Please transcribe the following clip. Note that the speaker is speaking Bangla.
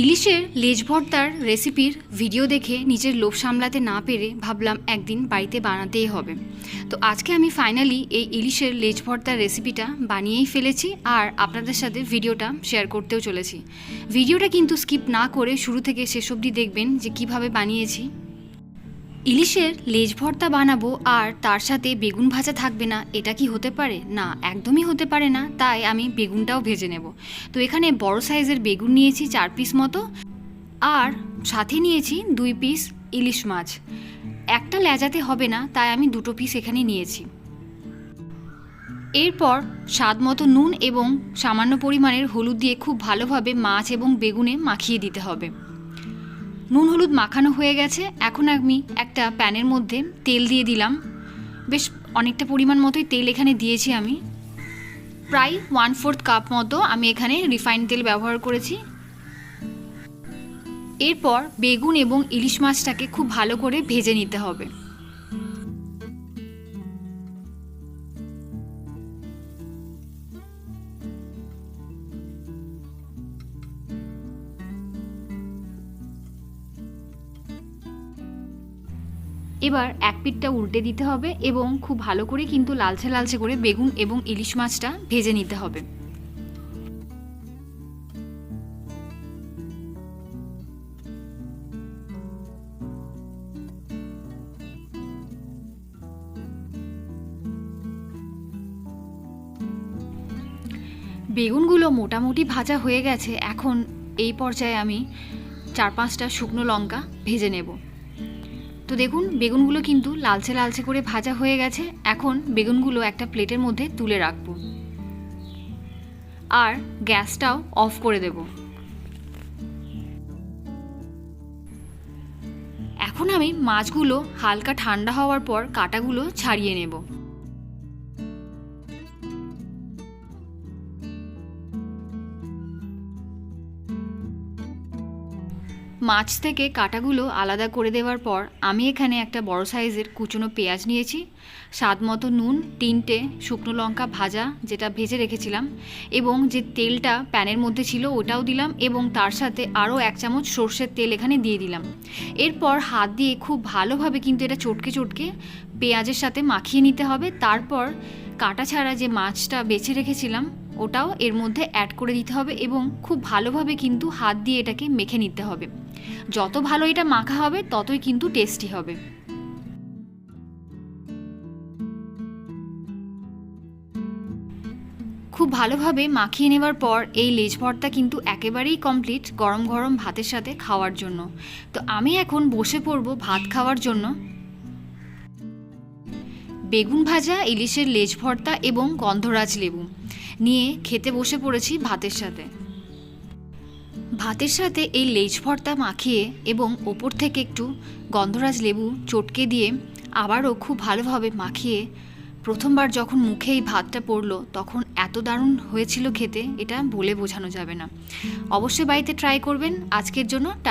ইলিশের লেজ ভর্তার রেসিপির ভিডিও দেখে নিজের লোভ সামলাতে না পেরে ভাবলাম একদিন বাড়িতে বানাতেই হবে। তো আজকে আমি ফাইনালি এই ইলিশের লেজ ভর্তার রেসিপিটা বানিয়েই ফেলেছি আর আপনাদের সাথে ভিডিওটা শেয়ার করতেও চলেছি। ভিডিওটা কিন্তু স্কিপ না করে শুরু থেকে শেষ অবধি দেখবেন যে কীভাবে বানিয়েছি। ইলিশের লেজ ভর্তা বানাবো আর তার সাথে বেগুন ভাজা থাকবে না, এটা কি হতে পারে? না, একদমই হতে পারে না, তাই আমি বেগুনটাও ভেজে নেব। তো এখানে বড় সাইজের বেগুন নিয়েছি চার পিস মতো, আর সাথে নিয়েছি দুই পিস ইলিশ মাছ। একটা লেজাতে হবে না, তাই আমি দুটো পিস এখানে নিয়েছি। এরপর স্বাদ মতো নুন এবং সামান্য পরিমাণের হলুদ দিয়ে খুব ভালোভাবে মাছ এবং বেগুনে মাখিয়ে দিতে হবে। নুন হলুদ মাখানো হয়ে গেছে। এখন আমি একটা প্যানের মধ্যে তেল দিয়ে দিলাম। বেশ অনেকটা পরিমাণ মতোই তেল এখানে দিয়েছি আমি। প্রায় ওয়ান ফোর্থ কাপ মতো আমি এখানে রিফাইন তেল ব্যবহার করেছি। এরপর বেগুন এবং ইলিশ মাছটাকে খুব ভালো করে ভেজে নিতে হবে। এবার এক পিঠটা উল্টে দিতে হবে এবং খুব ভালো করে কিন্তু লালচে লালচে করে বেগুন এবং ইলিশ মাছটা ভেজে নিতে হবে। বেগুনগুলো মোটামুটি ভাজা হয়ে গেছে, এখন এই পর্যায়ে আমি চার পাঁচটা শুকনো লঙ্কা ভেজে নেব। তো দেখুন, বেগুনগুলো কিন্তু লালচে লালচে করে ভাজা হয়ে গেছে। এখন বেগুনগুলো একটা প্লেটের মধ্যে তুলে রাখব। আর গ্যাসটাও অফ করে দেব। এখন আমি মাছগুলো হালকা ঠান্ডা হওয়ার পর কাটাগুলো ছাড়িয়ে নেব। মাছ থেকে কাটাগুলো আলাদা করে দেওয়ার পর আমি এখানে একটা বড় সাইজের কুচনো পেঁয়াজ নিয়েছি। স্বাদ মতো নুন, তিনটে শুকনো লঙ্কা ভাজা যেটা ভেজে রেখেছিলাম এবং যে তেলটা প্যানের মধ্যে ছিল ওটাও দিলাম এবং তার সাথে আরও এক চামচ সর্ষের তেল এখানে দিয়ে দিলাম। এরপর হাত দিয়ে খুব ভালোভাবে কিন্তু এটা চটকে চটকে পেঁয়াজের সাথে মাখিয়ে নিতে হবে। তারপর কাটা ছাড়া যে মাছটা বেছে রেখেছিলাম, ওটাও এর মধ্যে অ্যাড করে দিতে হবে এবং খুব ভালোভাবে কিন্তু হাত দিয়ে এটাকে মেখে নিতে হবে। যত ভালো এটা মাখা হবে, ততই কিন্তু টেস্টি হবে। খুব ভালোভাবে মাখিয়ে নেওয়ার পর এই লেজ ভর্তা কিন্তু একেবারেই কমপ্লিট গরম গরম ভাতের সাথে খাওয়ার জন্য। তো আমি এখন বসে পড়ব ভাত খাওয়ার জন্য। বেগুন ভাজা, ইলিশের লেজ ভর্তা এবং গন্ধরাজ লেবু। নিয়ে খেতে বসে পড়েছি ভাতের সাথে। ভাতের সাথে এই লেজ ভর্তা মাখিয়ে এবং ওপর থেকে একটু গন্ধরাজ লেবু চটকে দিয়ে আবারও খুব ভালোভাবে মাখিয়ে প্রথমবার যখন মুখে এই ভাতটা পড়ল, তখন এত দারুণ হয়েছিল খেতে, এটা বলে বোঝানো যাবে না। অবশ্যই বাড়িতে ট্রাই করবেন। আজকের জন্য টাটা